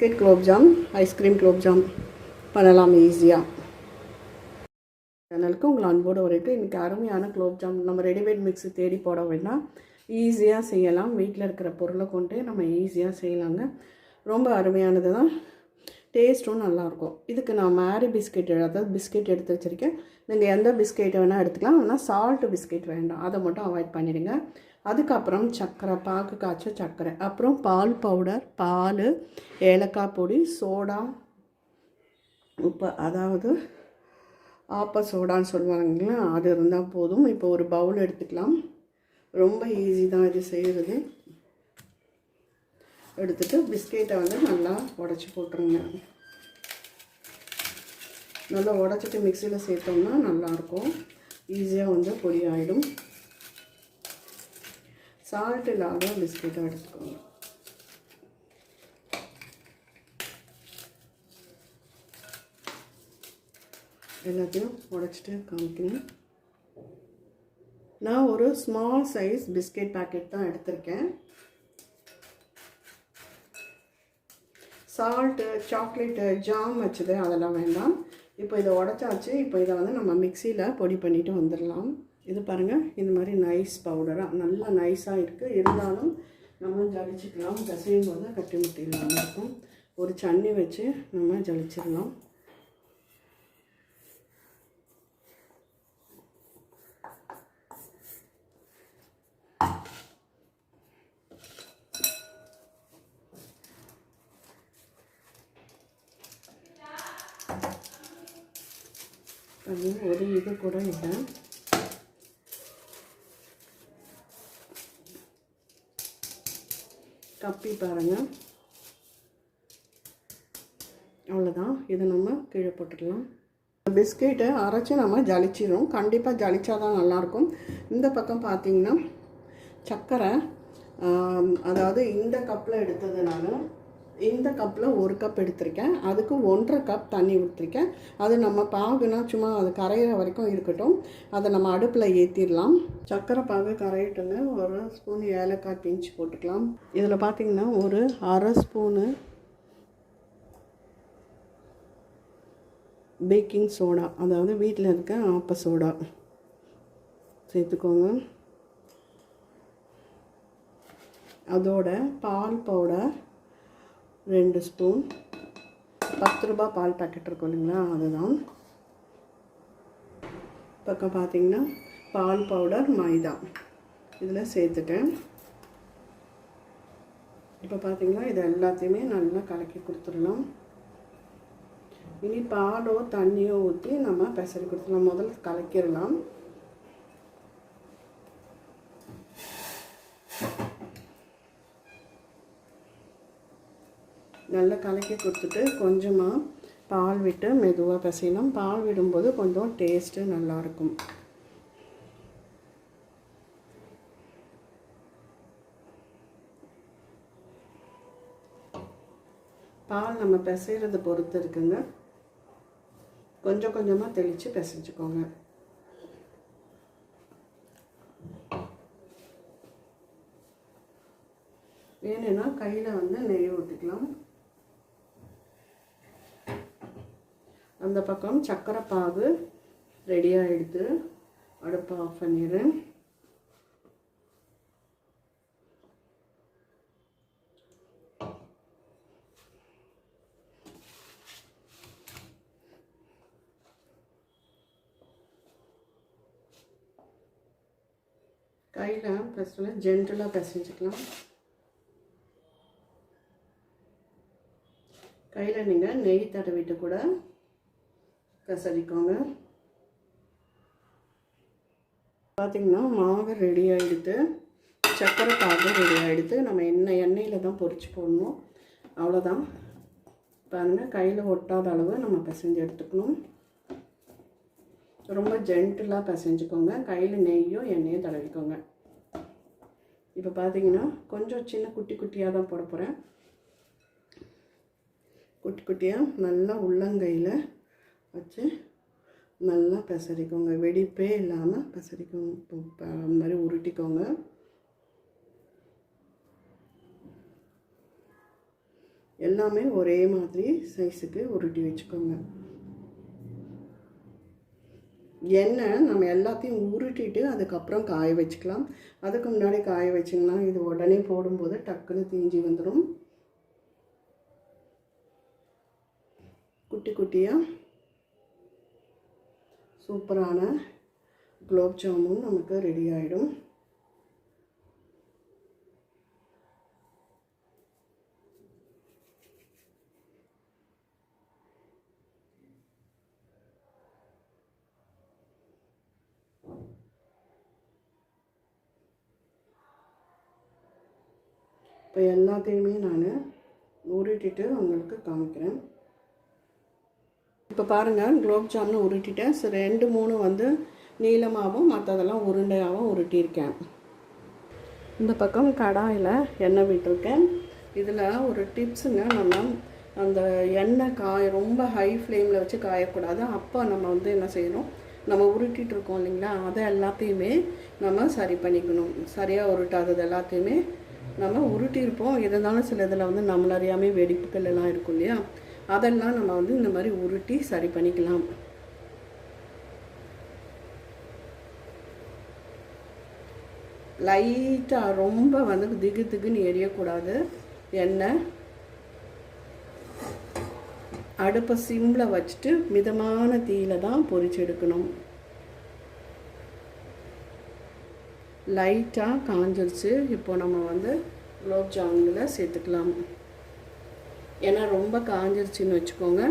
Biscuit gulab jamun ice cream gulab jamun பண்ணலாம் ஈஸியாக சேனலுக்கு உங்கள் அன்போடு வரைக்கும் இன்றைக்கி அருமையான குலோப்ஜாம் நம்ம ரெடிமேட் மிக்ஸு தேடி போட வேண்டாம். ஈஸியாக செய்யலாம். வீட்டில் இருக்கிற பொருளை கொண்டு நம்ம ஈஸியாக செய்யலாங்க. ரொம்ப அருமையானது தான். டேஸ்ட்டும் நல்லாயிருக்கும் இதுக்கு நான் மேரி பிஸ்கெட் அதாவது பிஸ்கெட் எடுத்து வச்சுருக்கேன். நீங்கள் எந்த பிஸ்கெட் வேணால் எடுத்துக்கலாம். ஆனால் சால்ட்டு பிஸ்கெட் வேண்டாம். அதை மட்டும் அவாய்ட் பண்ணிடுங்க. அதுக்கப்புறம் சர்க்கரை பாகு காய்ச்ச சர்க்கரை அப்புறம் பால் பவுடர் பால் ஏலக்காய் பொடி சோடா உப்பு. அதாவது ஆப்ப சோடான்னு சொல்லுவாங்களா அது இருந்தால் போதும். இப்போ ஒரு பவுல் எடுத்துக்கலாம். ரொம்ப ஈஸி தான் இது செய்கிறது எடுத்துட்டு பிஸ்கெட்டை வந்து நல்லா உடச்சி போட்டுருங்க. நல்லா உடச்சிட்டு மிக்சியில் சேர்த்தோம்னா நல்லாயிருக்கும் ஈஸியாக வந்து பொடி ஆகிடும் சால்ட் இல்லாத பிஸ்கெட்டாக எடுத்துக்கோங்க. எல்லாத்தையும் உடச்சிட்டு காமிக்கிறேன். நான் ஒரு ஸ்மால் சைஸ் பிஸ்கெட் பேக்கெட் தான் எடுத்திருக்கேன். சால்ட்டு சாக்லேட்டு ஜாம் வச்சது அதெல்லாம் வேண்டாம். இப்போ இதை உடச்சாச்சு. இப்போ இதை வந்து நம்ம மிக்சியில் பொடி பண்ணிவிட்டு வந்துடலாம். இது பாருங்கள் இந்த மாதிரி நைஸ் பவுடராக நல்லா நைஸாக இருக்குது இருந்தாலும் நம்ம ஜலிச்சுக்கலாம். பிசையும் போது கட்டி முட்டி இல்லாமல் இருக்கும் ஒரு சன்னி வச்சு நம்ம ஜலிச்சிடலாம். அது ஒரு இது கூட இல்லை. தப்பி பாருங்கள் அவ்வளோதான் இதை நம்ம கீழே போட்டுடலாம். பிஸ்கெட்டை அரைச்சி நம்ம ஜலிச்சிடும் கண்டிப்பாக ஜலிச்சா தான் நல்லாயிருக்கும். இந்த பக்கம் பார்த்திங்கன்னா சர்க்கரை அதாவது இந்த கப்பில் எடுத்ததுனால இந்த கப்பில் ஒரு கப் எடுத்திருக்கேன். அதுக்கு ஒன்றரை கப் தண்ணி ஊற்றிருக்கேன் அது நம்ம பாகுனா சும்மா அது கரையிற வரைக்கும் இருக்கட்டும். அதை நம்ம அடுப்பில் ஏற்றிடலாம் சர்க்கரை பாகு கரையிட்டுங்க. ஒரு ஸ்பூன் ஏலக்காய் பிஞ்சு போட்டுக்கலாம். இதில் பார்த்தீங்கன்னா ஒரு அரை ஸ்பூனு பேக்கிங் சோடா அதாவது வீட்டில் இருக்க ஆப்ப சோடா சேர்த்துக்கோங்க. அதோட பால் பவுடர் ரெண்டு ஸ்பூன். பத்து ரூபாய் பால் பாக்கெட் இருக்கும் இல்லைங்களா? அதுதான். பக்கம் பார்த்தீங்கன்னா பால் பவுடர் மைதா. இதில் சேர்த்துட்டேன். இப்போ பார்த்தீங்கன்னா இது எல்லாத்தையுமே நல்லா கலக்கி கொடுத்துடலாம். இனி பாலோ தண்ணியோ ஊற்றி நம்ம பெசரி கொடுத்துடலாம். முதல்ல கலக்கிடலாம். நல்லா கலக்கி கொடுத்துட்டு கொஞ்சமாக பால் விட்டு மெதுவாக பசையணும். பால் விடும்போது கொஞ்சம் டேஸ்ட்டு நல்லாயிருக்கும் பால் நம்ம பிசைகிறத பொறுத்து இருக்குங்க. கொஞ்சம் கொஞ்சமாக தெளித்து பிசைஞ்சுக்கோங்க. வேணும்னா கையில் வந்து நெய் ஊற்றிக்கலாம் அந்த பக்கம் சர்க்கரை பாகு ரெடி ஆகிடுது அடுப்பை ஆஃப் பண்ணிடுறேன் கையில் ஃபஸ்ட்டில் ஜென்டலாக பிசைஞ்சுக்கலாம் கையில் நீங்கள் நெய் தடவிட்டு கூட கசரிக்கோங்க பார்த்திங்கன்னா மாவு ரெடி ஆகிடுது சர்க்கரை பாகம் ரெடி ஆகிடுது நம்ம எண்ணெய் எண்ணெயில் தான் பொறிச்சு போடணும். அவ்வளோதான் பாருங்கள் கையில் ஒட்டாத அளவு நம்ம பிசைஞ்சு எடுத்துக்கணும். ரொம்ப ஜென்டிலாக பிசைஞ்சுக்கோங்க. கையில் நெய்யோ எண்ணெயோ தடவிக்கோங்க. இப்போ பார்த்தீங்கன்னா கொஞ்சம் சின்ன குட்டி குட்டியாக தான் போட போகிறேன் குட்டி குட்டியாக நல்லா உள்ளங்கையில் வச்சு நல்லா பெசரிக்கோங்க. வெடிப்பே இல்லாமல் பெசரிக்கோங்க அந்த மாதிரி உருட்டிக்கோங்க. எல்லாமே ஒரே மாதிரி சைஸுக்கு உருட்டி வச்சுக்கோங்க. எண்ணெய் நம்ம எல்லாத்தையும் உருட்டிட்டு அதுக்கப்புறம் காய வச்சுக்கலாம். அதுக்கு முன்னாடி காய வச்சிங்கன்னா இது உடனே போடும்போது டக்குன்னு தீஞ்சி வந்துடும் குட்டி குட்டியாக சூப்பரான குலோப் ஜாமுன் நமக்கு ரெடி ஆகிடும் இப்போ எல்லாத்தையுமே நான் உருட்டிட்டு உங்களுக்கு காமிக்கிறேன். இப்போ பாருங்கள் குலோப் ஜாமுன் உருட்டிட்டேன். ஸோ ரெண்டு மூணு வந்து நீளமாகவும் மற்றதெல்லாம் உருண்டையாகவும் உருட்டியிருக்கேன். இந்த பக்கம் கடாயில் எண்ணெய் விட்டுருக்கேன். இதில் ஒரு டிப்ஸுங்க நம்ம அந்த எண்ணெய் காய ரொம்ப ஹை ஃப்ளேமில் வச்சு காயக்கூடாது. அப்போ நம்ம வந்து என்ன செய்யணும்? நம்ம உருட்டிட்டு இருக்கோம் இல்லைங்களா? அதை எல்லாத்தையுமே நம்ம சரி பண்ணிக்கணும். சரியாக உருட்டாதது எல்லாத்தையுமே நம்ம உருட்டியிருப்போம். இருந்தாலும் சில இதில் வந்து நம்மள அறியாமல் வெடிப்புகள் எல்லாம் இருக்கும் இல்லையா? அதெல்லாம் நம்ம வந்து இந்த மாதிரி உருட்டி சரி பண்ணிக்கலாம். லைட்டாக ரொம்ப வந்து திகு திகுன்னு எரியக்கூடாது. எண்ணெய் அடுப்பை சிம்மில் வச்சுட்டு மிதமான தீயில தான் பொரிச்சு எடுக்கணும். லைட்டாக காஞ்சிருச்சு. இப்போ நம்ம வந்து குலோப் ஜாமுனில் சேர்த்துக்கலாம். ஏன்னா ரொம்ப காஞ்சிருச்சுன்னு வச்சுக்கோங்க.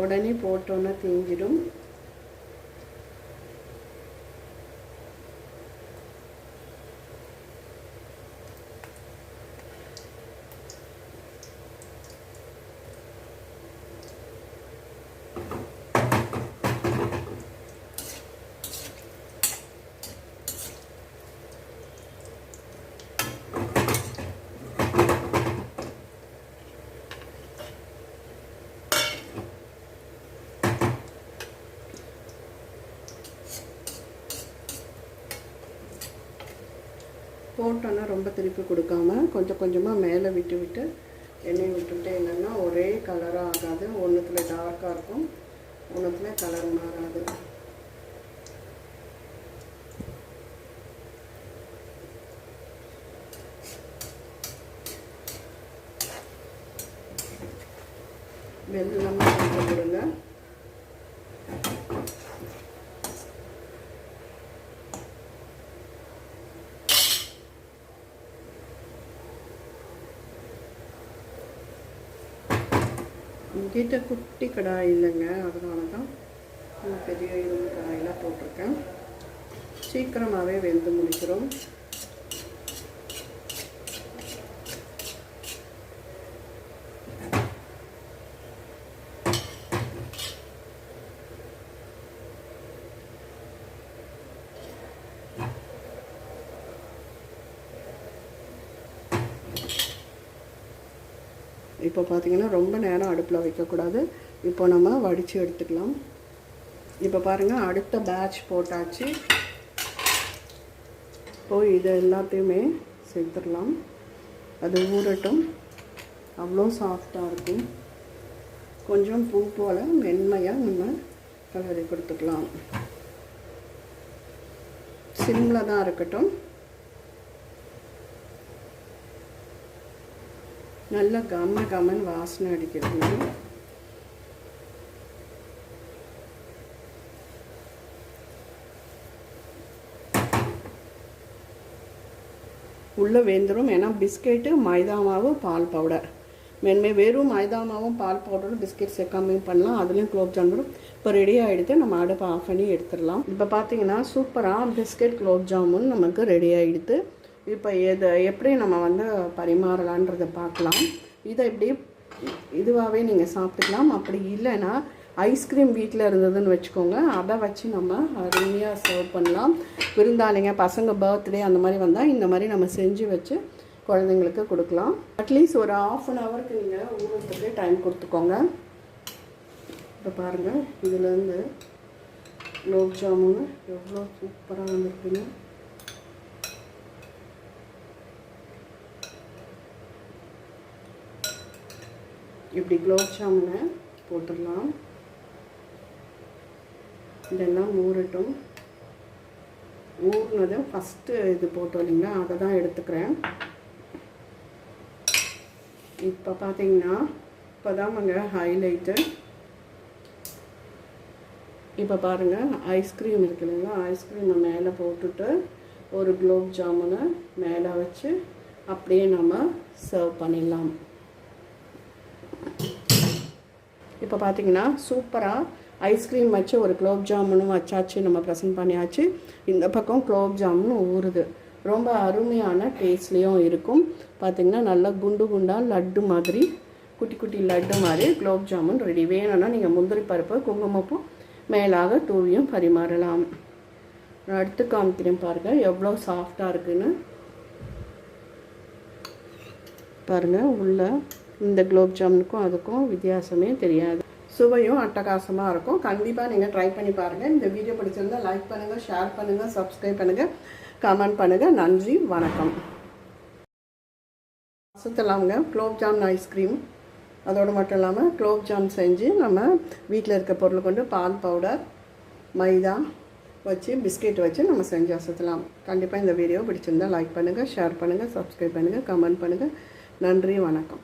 உடனே போட்டோன்னா தீஞ்சிடும். போட்டோன்னா ரொம்ப திருப்பி கொடுக்காம கொஞ்சம் கொஞ்சமாக மேலே விட்டு விட்டு எண்ணெய் விட்டுவிட்டு என்னென்னா ஒரே கலராக ஆகாது. ஒன்றுத்தில் டார்க்காக இருக்கும். ஒன்றுத்தில் கலர் மாறாது. வெள்ளம் கொஞ்சம் கொடுங்க என்கிட்ட குட்டி கடாய் இல்லைங்க அதனால தான் பெரிய இரும்பு கடாயில் போட்டிருக்கேன். சீக்கிரமாகவே வெந்து முடிக்கிறோம் இப்போ பார்த்தீங்கன்னா ரொம்ப நேரம் அடுப்பில் வைக்கக்கூடாது. இப்போ நம்ம வடித்து எடுத்துக்கலாம். இப்போ பாருங்கள் அடுத்த பேட்ச் போட்டாச்சு. இப்போது இது எல்லாத்தையுமே சேர்த்துடலாம் அது ஊறட்டும். அவ்வளோ சாஃப்டாக இருக்கும். கொஞ்சம் பூ போல் மென்மையாக நம்ம கலரி கொடுத்துக்கலாம். சிம்மில் தான் இருக்கட்டும். நல்ல கம்ம கம்மன் வாசனை அடிக்கிறது உள்ளே வெந்துடும் ஏன்னா பிஸ்கெட்டு மைதா மாவு பால் பவுடர். மென்மை வெறும் மைதா மாவும் பால் பவுடரும் பிஸ்கெட் சேர்க்காமையும் பண்ணலாம். அதுலேயும் குலோப் ஜாமுனும் இப்போ ரெடி ஆகிடுத்து நம்ம அடுப்பை ஆஃப் பண்ணி எடுத்துடலாம். இப்போ பார்த்தீங்கன்னா சூப்பராக பிஸ்கெட் குலோப் ஜாமுன் நமக்கு ரெடி ஆகிடுது இப்போ எதை எப்படி நம்ம வந்து பரிமாறலான்றதை பார்க்கலாம். இதை இப்படி இதுவாகவே நீங்கள் சாப்பிட்டுக்கலாம். அப்படி இல்லைன்னா ஐஸ்கிரீம் வீட்டில் இருந்ததுன்னு வச்சுக்கோங்க. அதை வச்சு நம்ம அருமையாக சர்வ் பண்ணலாம். விருந்தாளிங்க பசங்க பர்த்டே அந்த மாதிரி வந்தால் இந்த மாதிரி நம்ம செஞ்சு வச்சு குழந்தைங்களுக்கு கொடுக்கலாம். அட்லீஸ்ட் ஒரு ஆஃப் அன் ஹவருக்கு நீங்கள் ஊறத்துக்கு டைம் கொடுத்துக்கோங்க. இப்போ பாருங்கள் இதுலேருந்து குலோப் ஜாமுன் எவ்வளோ சூப்பராக வந்திருக்குன்னு. இப்படி குலோப் ஜாமுனை போட்டுடலாம். இதெல்லாம் ஊறட்டும். ஊறினதை ஃபஸ்ட்டு இது போட்டோம் இல்லைங்களா? அதை தான் எடுத்துக்கிறேன். இப்போ பார்த்தீங்கன்னா இப்போ தான்ங்க ஹைலைட்டு இப்போ பாருங்கள் ஐஸ்கிரீம் இருக்கு இல்லைங்களா? ஐஸ்கிரீமை மேலே போட்டுட்டு ஒரு குலோப் ஜாமுனை மேலே வச்சு அப்படியே நம்ம சர்வ் பண்ணிடலாம். இப்போ பார்த்தீங்கன்னா சூப்பராக ஐஸ்கிரீம் வச்சு ஒரு குலோப் ஜாமுனும் வச்சாச்சு நம்ம ப்ரெசென்ட் பண்ணியாச்சு. இந்த பக்கம் குலோப் ஜாமுன் ஊறுது. ரொம்ப அருமையான டேஸ்ட்லேயும் இருக்கும். பார்த்திங்கன்னா நல்லா குண்டு குண்டாக லட்டு மாதிரி குட்டி குட்டி லட்டு மாதிரி குலோப் ஜாமுன் ரெடி வேணும்னா நீங்கள் முந்திரி பருப்பு குங்குமப்பூ மேலாக தூவியும் பரிமாறலாம். நான் அடுத்து காமிக்கிறேன் பாருங்கள் எவ்வளோ சாஃப்டாக இருக்குன்னு. பாருங்கள் உள்ளே இந்த குலோப் ஜாமுனுக்கும் அதுக்கும் வித்தியாசமே தெரியாது. சுவையும் அட்டகாசமாக இருக்கும். கண்டிப்பாக நீங்கள் ட்ரை பண்ணி பாருங்கள் இந்த வீடியோ பிடிச்சிருந்தா லைக் பண்ணுங்கள் ஷேர் பண்ணுங்கள் சப்ஸ்கிரைப் பண்ணுங்கள் கமெண்ட் பண்ணுங்கள் நன்றி வணக்கம். சுத்தலாமுங்க குலோப் ஜாமுன் ஐஸ்கிரீம் அதோடு மட்டும் இல்லாமல் குலோப் ஜாம் செஞ்சு நம்ம வீட்டில் இருக்க பொருள் கொண்டு பால் பவுடர் மைதா வச்சு பிஸ்கெட் வச்சு நம்ம செஞ்சு அசத்தலாம் கண்டிப்பாக இந்த வீடியோ பிடிச்சிருந்தா லைக் பண்ணுங்கள் ஷேர் பண்ணுங்கள் சப்ஸ்கிரைப் பண்ணுங்கள் கமெண்ட் பண்ணுங்கள் நன்றி வணக்கம்.